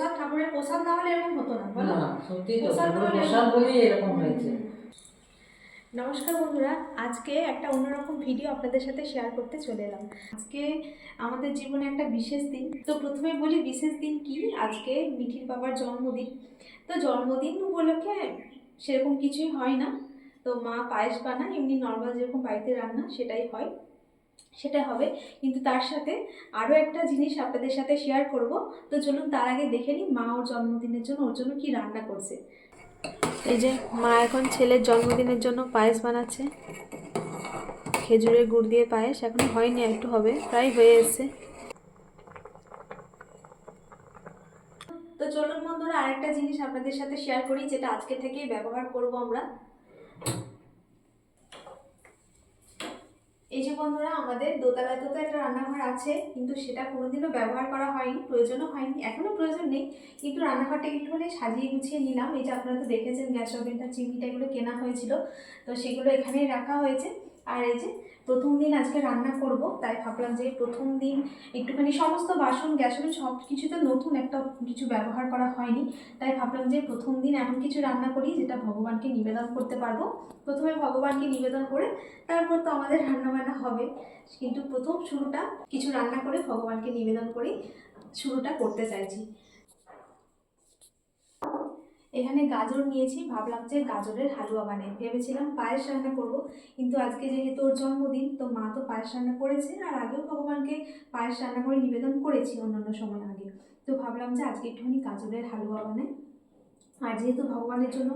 প্রসাদ ঠাকুরের প্রসাদ না হলে এরকম হতো না বলো? সত্যি তো প্রসাদ ঠাকুরের হলে প্রসাদ বলেই এরকম হয়েছে। নমস্কার বন্ধুরা আজকে একটা অন্যরকম ভিডিও আপনাদের সাথে শেয়ার করতে চলে এলাম। আজকে আমাদের জীবনে একটা বিশেষ দিন। তো প্রথমে বলি বিশেষ দিন কি? আজকে মিঠির বাবার জন্মদিন। তো জন্মদিন উপলক্ষে সেরকম কিছুই হয় না। তো মা পায়েস বানায় এমনি নর্মাল যেরকম বাড়িতে রান্না সেটাই হয়। সেটা হবে। কিন্তু তার সাথে আরও একটা জিনিস আপনাদের সাথে শেয়ার করব। তো চলুন তার আগে দেখে নিই মা ওর জন্মদিনের জন্য ওর জন্য কি রান্না করছে। এই যে মা এখন ছেলের জন্মদিনের জন্য পায়েস বানাচ্ছে। খেজুরের গুড় দিয়ে পায়েস এখনও হয়নি একটু হবে প্রায় হয়ে এসছে। তো চলুন বন্ধুরা আরেকটা জিনিস আপনাদের সাথে শেয়ার করি যেটা আজকে থেকেই ব্যবহার করব আমরা। এই যে বন্ধুরা, আমাদের দোতলায় তো একটা রান্নাঘর আছে, কিন্তু সেটা কোনোদিনও ব্যবহার করা হয়নি, প্রয়োজনও হয়নি, এখনও প্রয়োজন নেই। কিন্তু রান্নাঘরটা একটু হলে সাজিয়ে গুছিয়ে নিলাম। এই যে আপনারা তো দেখেছেন গ্যাস ওভেনটা, চিমনিটা এগুলো কেনা হয়েছিল, তো সেগুলো এখানেই রাখা হয়েছে। আর এই যে প্রথম দিন আজকে রান্না করব, তাই ভাবলাম যে প্রথম দিন একটুখানি সমস্ত বাসন, গ্যাস ওভেন সব কিছুতে নতুন একটা কিছু ব্যবহার করা হয়নি। তাই ভাবলাম যে প্রথম দিন এমন কিছু রান্না করি যেটা ভগবানকে নিবেদন করতে পারব। প্রথমে ভগবানকে নিবেদন করে তারপর তো আমাদের রান্নাবান্না হবে। কিন্তু প্রথম শুরুটা কিছু রান্না করে ভগবানকে নিবেদন করে শুরুটা করতে চাইছি। এখানে গাজর নিয়েছি, ভাবলাম যে গাজরের হালুয়া বানাই। ভেবেছিলাম পায়েস রান্না করব, কিন্তু আজকে যেহেতু ওর জন্মদিন, তো মা তো পায়েস রান্না করেছে, আর আগেও ভগবানকে পায়েস রান্না করে নিবেদন করেছি অন্যান্য সময় আগে। তো ভাবলাম যে আজকে একটুখানি গাজরের হালুয়া বানাই। আর যেহেতু ভগবানের জন্য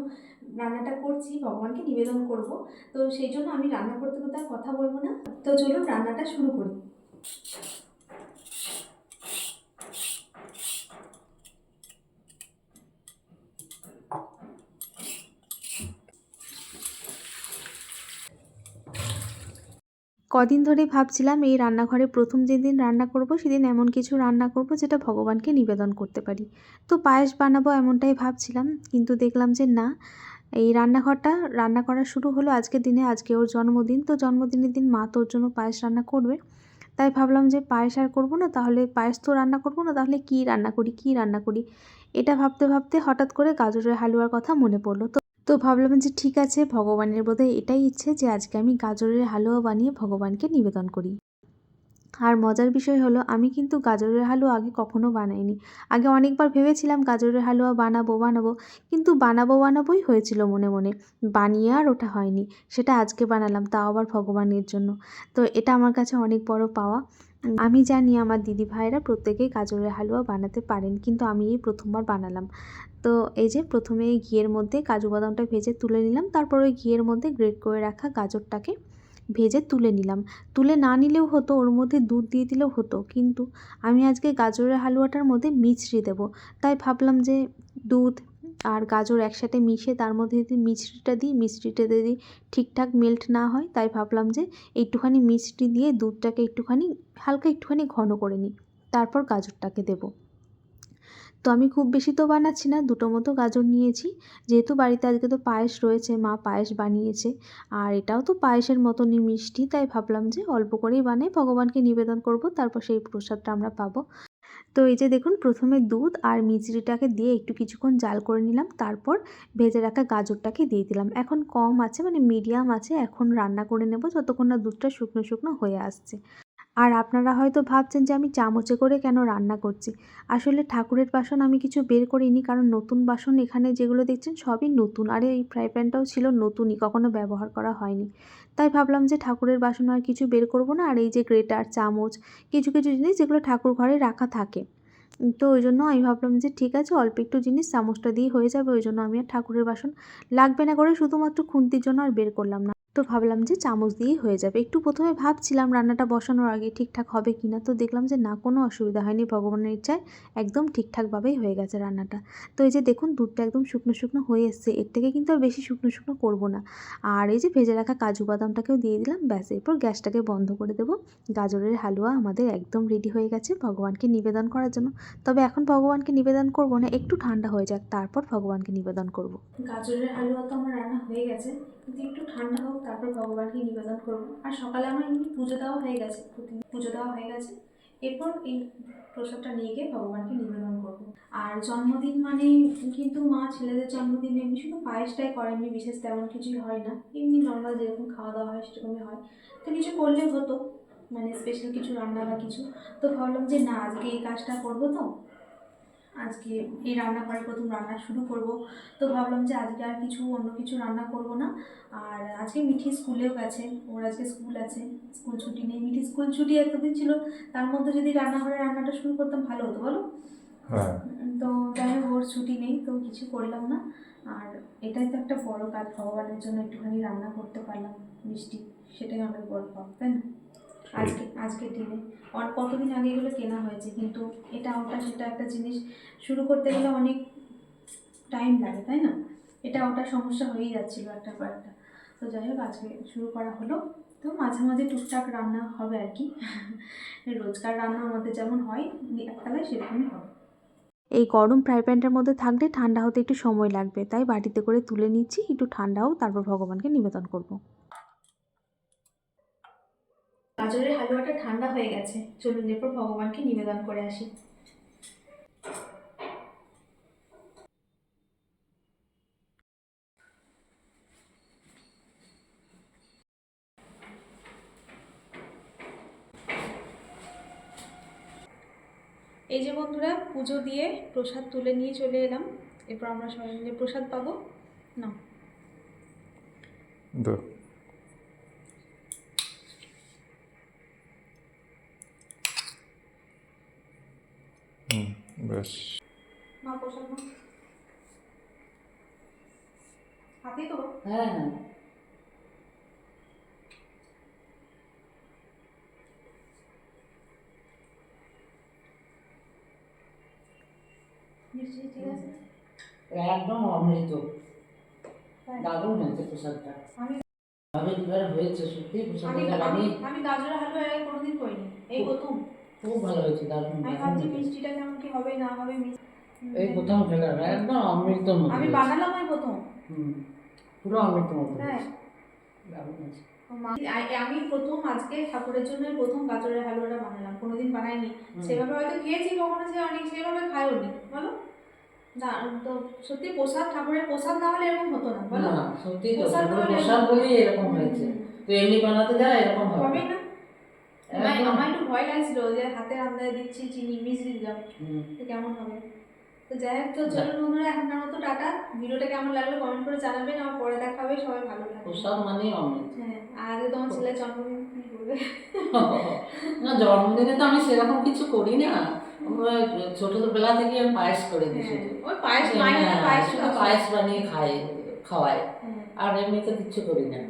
রান্নাটা করছি, ভগবানকে নিবেদন করব, তো সেই জন্য আমি রান্না করতে করতে আর কথা বলব না। তো চলুন রান্নাটা শুরু করি। কদিন ধরে ভাবছিলাম এই রান্নাঘরে প্রথম যেদিন রান্না করব, সেদিন এমন কিছু রান্না করব যেটা ভগবানকে নিবেদন করতে পারি। তো পায়েস বানাবো এমনটাই ভাবছিলাম, কিন্তু দেখলাম যে না, এই রান্নাঘরটা রান্না করা শুরু হলো আজকের দিনে, আজকে ওর জন্মদিন, তো জন্মদিনের দিন মা তো ওর জন্য পায়েস রান্না করবে। তাই ভাবলাম যে পায়েস আর করব না, তাহলে পায়েস তো রান্না করব না, তাহলে কী রান্না করি, কী রান্না করি? এটা ভাবতে ভাবতে হঠাৎ করে গাজরের হালুয়ার কথা মনে পড়ল। তো তো ভাবলাম যে ঠিক আছে, ভগবানের বোধহয় এটাই ইচ্ছে যে আজকে আমি গাজরের হালুয়া বানিয়ে ভগবানকে নিবেদন করি। আর মজার বিষয় হলো, আমি কিন্তু গাজরের হালুয়া আগে কখনো বানাইনি। আগে অনেকবার ভেবেছিলাম গাজরের হালুয়া বানাবো বানাবো, কিন্তু বানাবো, বানাবোই হয়েছিল মনে মনে। বানিয়ে আর ওটা হয়নি। সেটা আজকে বানালাম, তাও আবার ভগবানের জন্য। তো এটা আমার কাছে অনেক বড় পাওয়া। আমি জানি আমার দিদি ভাইরা প্রত্যেকেই গাজরের হালুয়া বানাতে পারেন, কিন্তু আমি এই প্রথমবার বানালাম। তো এই যে প্রথমে ঘিয়ের মধ্যে কাজু বাদামটা ভেজে তুলে নিলাম, তারপর ওই ঘিয়ের মধ্যে গ্রেট করে রাখা গাজরটাকে ভেজে তুলে নিলাম। তুলে না নিলেও হতো, ওর মধ্যে দুধ দিয়ে দিলেও হতো, কিন্তু আমি আজকে গাজরের হালুয়াটার মধ্যে মিছরি দেব। তাই ভাবলাম যে দুধ আর গাজর একসাথে মিশে তার মধ্যে যদি মিছরিটা দিই মিষ্টিটা যদি ঠিকঠাক মেল্ট না হয়, তাই ভাবলাম যে একটুখানি মিষ্টি দিয়ে দুধটাকে একটুখানি, হালকা একটুখানি ঘন করে নিই, তারপর গাজরটাকে দেবো। তো আমি খুব বেশি তো বানাচ্ছি না, দুটো মতো গাজর নিয়েছি। যেহেতু বাড়িতে আজকে তো পায়েস রয়েছে, মা পায়েস বানিয়েছে। আর এটাও তো পায়েসের মতনই মিষ্টি, তাই ভাবলাম যে অল্প করেই বানাই, ভগবানকে নিবেদন করব, তারপর সেই প্রসাদটা আমরা পাবো। তো এই যে দেখুন, প্রথমে দুধ আর মিচড়িটাকে দিয়ে একটু কিছুক্ষণ জাল করে নিলাম, তারপর ভেজে রাখা গাজরটাকে দিয়ে দিলাম। এখন কম আছে মানে মিডিয়াম আছে, এখন রান্না করে নেব, যতক্ষণ না দুধটা শুকনো শুকনো হয়ে আসছে। আর আপনারা হয়তো ভাবছেন যে আমি চামচে করে কেন রান্না করছি? আসলে ঠাকুরের বাসন আমি কিছু বের করিনি, কারণ নতুন বাসন এখানে যেগুলো দেখছেন সবই নতুন। আর, এই ফ্রাই প্যানটাও ছিল নতুনই, কখনো ব্যবহার করা হয়নি। তাই ভাবলাম যে ঠাকুরের বাসন আর কিছু বের করব না, আর এই যে গ্রেটার, চামচ, কিছু কিছু জিনিস যেগুলো ঠাকুর ঘরে রাখা থাকে। তো ওই জন্য আমি ভাবলাম যে ঠিক আছে, অল্প একটু জিনিস চামচটা দিয়ে হয়ে যাবে, ওই জন্য আমি আর ঠাকুরের বাসন লাগবে না করে শুধুমাত্র খুন্তির জন্য আর বের করলাম না। তো ভাবলাম যে চামচ দিয়েই হয়ে যাবে। একটু প্রথমে ভাবছিলাম রান্নাটা বসানোর আগে ঠিকঠাক হবে কি না তো দেখলাম যে না, কোনো অসুবিধা হয়নি। ভগবানের ইচ্ছায় একদম ঠিকঠাকভাবেই হয়ে গেছে রান্নাটা। তো এই যে দেখুন, দুধটা একদম শুকনো শুকনো হয়ে এসছে। এর থেকে কিন্তু আর বেশি শুকনো শুকনো করব না। আর এই যে ভেজে রাখা কাজু বাদামটাকেও দিয়ে দিলাম, ব্যাস, এরপর গ্যাসটাকে বন্ধ করে দেবো। গাজরের হালুয়া আমাদের একদম রেডি হয়ে গেছে ভগবানকে নিবেদন করার জন্য। তবে এখন ভগবানকে নিবেদন করব না, একটু ঠান্ডা হয়ে যাক, তারপর ভগবানকে নিবেদন করব। গাজরের হালুয়া তো আমার রান্না হয়ে গেছে। কিন্তু একটু ঠান্ডা হোক, তারপর ভগবানকে নিবেদন করব। আর সকালে আমার এমনি পুজো দেওয়া হয়ে গেছে, প্রতিদিন পুজো দেওয়া হয়ে গেছে। এরপর এই প্রসাদটা নিয়ে গিয়ে ভগবানকে নিবেদন করব। আর জন্মদিন মানে কিন্তু মা ছেলেদের জন্মদিনে এমনি শুধু পায়েসটাই করে এমনি বিশেষ তেমন কিছুই হয় না। এমনি নর্মাল যেরকম খাওয়া দাওয়া হয়, সেরকমই হয়। তো কিছু করলে হতো মানে স্পেশাল কিছু রান্না বা কিছু। তো ভাবলাম যে না, আজকে এই কাজটা করব তো। আজকে এই রান্নাঘরে প্রথম রান্না শুরু করব। তো ভাবলাম যে আজকে আর কিছু অন্য কিছু রান্না করব না। আর আজকে মিঠি স্কুলেও গেছে ওর আজকে স্কুল আছে স্কুল ছুটি নেই। মিঠি স্কুল ছুটি এতদিন ছিল তার মধ্যে যদি রান্নাঘরে রান্নাটা শুরু করতাম ভালো হতো বলো? হ্যাঁ। তো যাই হোক ওর ছুটি নেই তো কিছু করলাম না। আর এটাই তো একটা বড় কাজ ভগবানের জন্য একটুখানি রান্না করতে পারলাম মিষ্টি সেটাই অনেক বড় পাব তাই না? আজকে আজকের দিনে। অন কতদিন আগে এগুলো কেনা হয়েছে? কিন্তু এটা ওটা সেটা একটা জিনিস শুরু করতে গেলে অনেক টাইম লাগে তাই না? এটা ওটা সমস্যা হয়েই যাচ্ছিল একটা পর একটা। তো যাই হোক আজকে শুরু করা হলো। তো মাঝে মাঝে টুকটাক রান্না হবে আর কি। রোজকার রান্না আমাদের যেমন হয় একবেলায় সেরকমই হবে। এই গরম ফ্রাই প্যানটার মধ্যে থাকলে ঠান্ডা হতে একটু সময় লাগবে। তাই বাটিতে করে তুলে নিচ্ছি একটু ঠান্ডা হোক তারপর ভগবানকে নিবেদন করব। গাজরের হালুয়াটা ঠান্ডা হয়ে গেছে। চলুন এরপর ভগবানকে নিবেদন করে আসি। এই যে বন্ধুরা, পুজো দিয়ে প্রসাদ তুলে নিয়ে চলে এলাম। এরপর আমরা সবাই মিলে প্রসাদ পাবো। না মা প্রসাদ। হাতেই তো হ্যাঁ হ্যাঁ। ঠিক আছে একদম অমৃত। তাই। দারুণ হয়েছে প্রসাদটা। আমি হয়েছে সত্যি আমি গাজরের হালুয়া আগে কোনোদিন করিনি। এই প্রথম। খুব ভালো হয়েছে দারুণ আমি ভাবছি মিষ্টিটা কেমন কি হবে না হবে এই প্রথম খেলাম একদম অমৃত মতো আমি বানালাম ওই প্রথম। হুম, পুরো অমৃত মতো হ্যাঁ। আমি প্রথম আজকে ঠাকুরের জন্য প্রথম গাজরের হালুয়াটা বানালাম কোনোদিন বানাইনি। সেভাবে হয়তো খেয়েছি কখনো সে অনেক সেভাবে খায়ও নি বলো? না তো সত্যি প্রসাদ ঠাকুরের প্রসাদ না হলে এরকম হতো না বলো? সত্যি প্রসাদ বলেই এরকম হয়েছে। তো এমনি বানাতে যায় এরকম হবে। না। আমার একটু ভয় লাগছিল যে হাতে আন্দায় দিচ্ছি চিনি মিষ্টি দিলাম তো কেমন হবে? তো যাই হোক তো চলুন বন্ধুরা এখনকার মতো টাটা। ভিডিওটা কেমন লাগল কমেন্ট করে জানাবেন আমার পরে দেখা হবে। সবাই ভালো থাকবে মানেই অমৃত। হ্যাঁ আর তোমার ছেলের জন্মদিন কি করবে না জন্মদিনে তো আমি সেরকম কিছু করি না। ছোটবেলা থেকে আমি পায়েস করে দিই হ্যাঁ, শুধু। ওই পায়েস হ্যাঁ, পায়েস পায়েস বানিয়ে খাই খাওয়াই হ্যাঁ, আর এমনি তো কিছু করি না।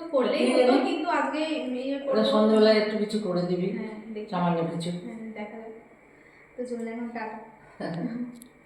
তো করলেই হতো কিন্তু আজকে ইয়ে ওরা একটু কিছু করে দিবি হ্যাঁ সামান্য কিছু। হ্যাঁ দেখা যাক। তো চলে এখন টাটা।